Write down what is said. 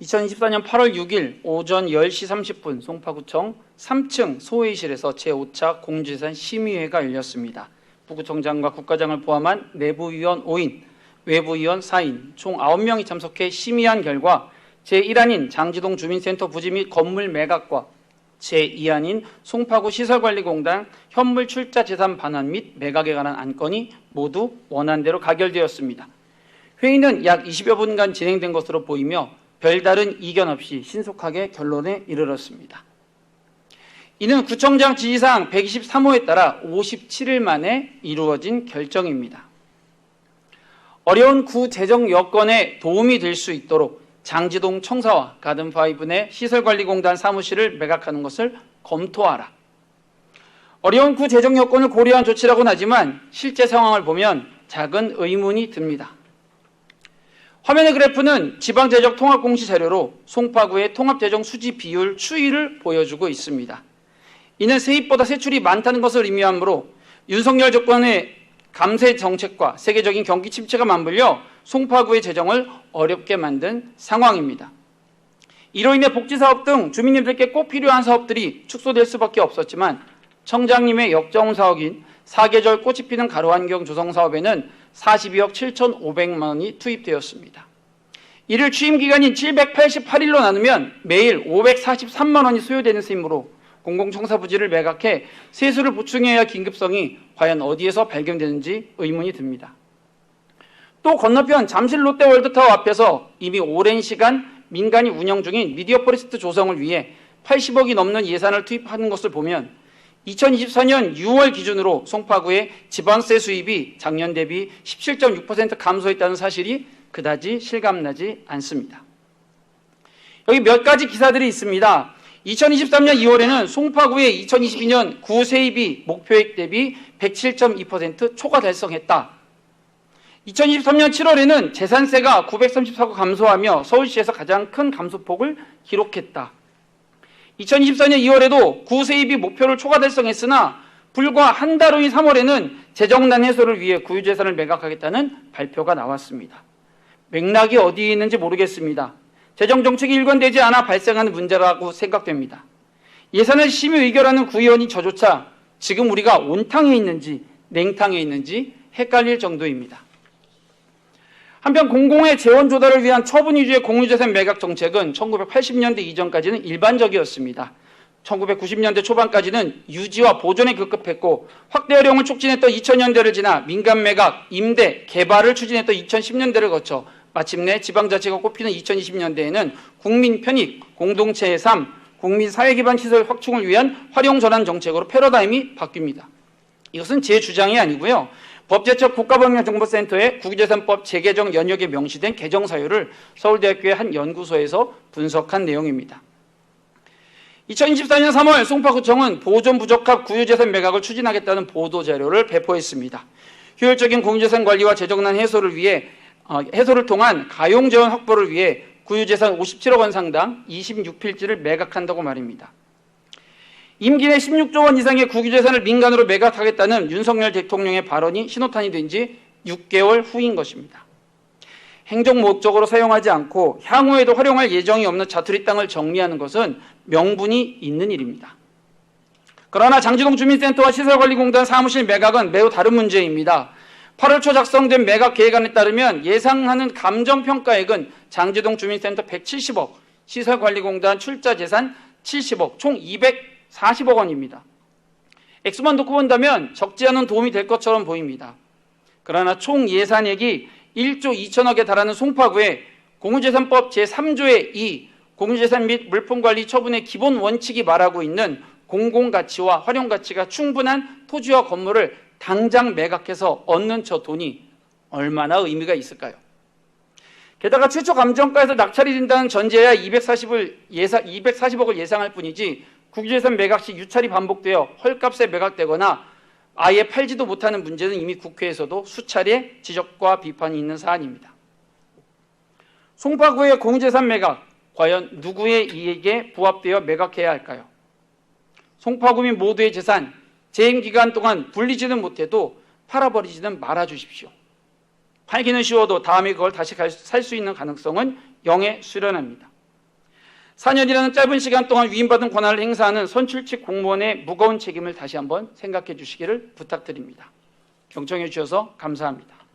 2024년 8월 6일 오전 10시 30분 송파구청 3층 소회의실에서 제5차 공주재산 심의회가 열렸습니다. 부구청장과 국과장을 포함한 내부위원 5인, 외부위원 4인, 총 9명이 참석해 심의한 결과 제1안인 장지동 주민센터 부지 및 건물 매각과 제2안인 송파구 시설관리공단 현물 출자 재산 반환 및 매각에 관한 안건이 모두 원안대로 가결되었습니다. 회의는 약 20여 분간 진행된 것으로 보이며 별다른 이견 없이 신속하게 결론에 이르렀습니다. 이는 구청장 지시사항 123호에 따라 57일 만에 이루어진 결정입니다. 어려운 구 재정 여건에 도움이 될 수 있도록 장지동 청사와 가든파이브 내 시설관리공단 사무실을 매각하는 것을 검토하라. 어려운 구 재정 여건을 고려한 조치라고는 하지만 실제 상황을 보면 작은 의문이 듭니다. 화면의 그래프는 지방재정 통합공시 자료로 송파구의 통합재정 수지 비율 추이를 보여주고 있습니다. 이는 세입보다 세출이 많다는 것을 의미하므로 윤석열 정권의 감세 정책과 세계적인 경기 침체가 맞물려 송파구의 재정을 어렵게 만든 상황입니다. 이로 인해 복지사업 등 주민님들께 꼭 필요한 사업들이 축소될 수밖에 없었지만 청장님의 역정 사업인 사계절 꽃이 피는 가로환경 조성 사업에는 42억 7,500만 원이 투입되었습니다. 이를 취임 기간인 788일로 나누면 매일 543만 원이 소요되는 셈이므로 공공청사 부지를 매각해 세수를 보충해야 할 긴급성이 과연 어디에서 발견되는지 의문이 듭니다. 또 건너편 잠실 롯데월드타워 앞에서 이미 오랜 시간 민간이 운영 중인 미디어 포레스트 조성을 위해 80억이 넘는 예산을 투입하는 것을 보면 2024년 6월 기준으로 송파구의 지방세 수입이 작년 대비 17.6% 감소했다는 사실이 그다지 실감나지 않습니다. 여기 몇 가지 기사들이 있습니다. 2023년 2월에는 송파구의 2022년 구 세입이 목표액 대비 107.2% 초과 달성했다. 2023년 7월에는 재산세가 934구 감소하며 서울시에서 가장 큰 감소폭을 기록했다. 2024년 2월에도 구 세입이 목표를 초과 달성했으나 불과 한 달 후인 3월에는 재정난 해소를 위해 구유재산을 매각하겠다는 발표가 나왔습니다. 맥락이 어디에 있는지 모르겠습니다. 재정 정책이 일관되지 않아 발생하는 문제라고 생각됩니다. 예산을 심의 의결하는 구의원이 저조차 지금 우리가 온탕에 있는지 냉탕에 있는지 헷갈릴 정도입니다. 한편 공공의 재원 조달을 위한 처분 위주의 공유재산 매각 정책은 1980년대 이전까지는 일반적이었습니다. 1990년대 초반까지는 유지와 보존에 급급했고 확대 활용을 촉진했던 2000년대를 지나 민간 매각, 임대, 개발을 추진했던 2010년대를 거쳐 마침내 지방자치가 꼽히는 2020년대에는 국민 편익, 공동체의 삶, 국민 사회 기반 시설 확충을 위한 활용 전환 정책으로 패러다임이 바뀝니다. 이것은 제 주장이 아니고요. 법제처 국가법령정보센터의 국유재산법 재개정 연역에 명시된 개정 사유를 서울대학교의 한 연구소에서 분석한 내용입니다. 2024년 3월 송파구청은 보존 부적합 구유재산 매각을 추진하겠다는 보도 자료를 배포했습니다. 효율적인 공유재산 관리와 재정난 해소를 위해 어, 해소를 통한 가용 재원 확보를 위해 구유재산 57억 원 상당 26필지를 매각한다고 말입니다. 임기 내 16조 원 이상의 국유재산을 민간으로 매각하겠다는 윤석열 대통령의 발언이 신호탄이 된 지 6개월 후인 것입니다. 행정 목적으로 사용하지 않고 향후에도 활용할 예정이 없는 자투리 땅을 정리하는 것은 명분이 있는 일입니다. 그러나 장지동 주민센터와 시설관리공단 사무실 매각은 매우 다른 문제입니다. 8월 초 작성된 매각 계획안에 따르면 예상하는 감정평가액은 장지동 주민센터 170억, 시설관리공단 출자 재산 70억, 총 240억 원입니다. 액수만 놓고 본다면 적지 않은 도움이 될 것처럼 보입니다. 그러나 총 예산액이 1조 2천억에 달하는 송파구에 공유재산법 제3조의 2 공유재산 및 물품관리 처분의 기본 원칙이 말하고 있는 공공가치와 활용가치가 충분한 토지와 건물을 당장 매각해서 얻는 저 돈이 얼마나 의미가 있을까요? 게다가 최초 감정가에서 낙찰이 된다는 전제야 240을 예상, 240억을 예상할 뿐이지 국유재산 매각 시 유찰이 반복되어 헐값에 매각되거나 아예 팔지도 못하는 문제는 이미 국회에서도 수차례 지적과 비판이 있는 사안입니다. 송파구의 공유재산 매각, 과연 누구의 이익에 부합되어 매각해야 할까요? 송파구민 모두의 재산, 재임 기간 동안 불리지는 못해도 팔아버리지는 말아주십시오. 팔기는 쉬워도 다음에 그걸 다시 살 수 있는 가능성은 영에 수련합니다. 4년이라는 짧은 시간 동안 위임받은 권한을 행사하는 선출직 공무원의 무거운 책임을 다시 한번 생각해 주시기를 부탁드립니다. 경청해 주셔서 감사합니다.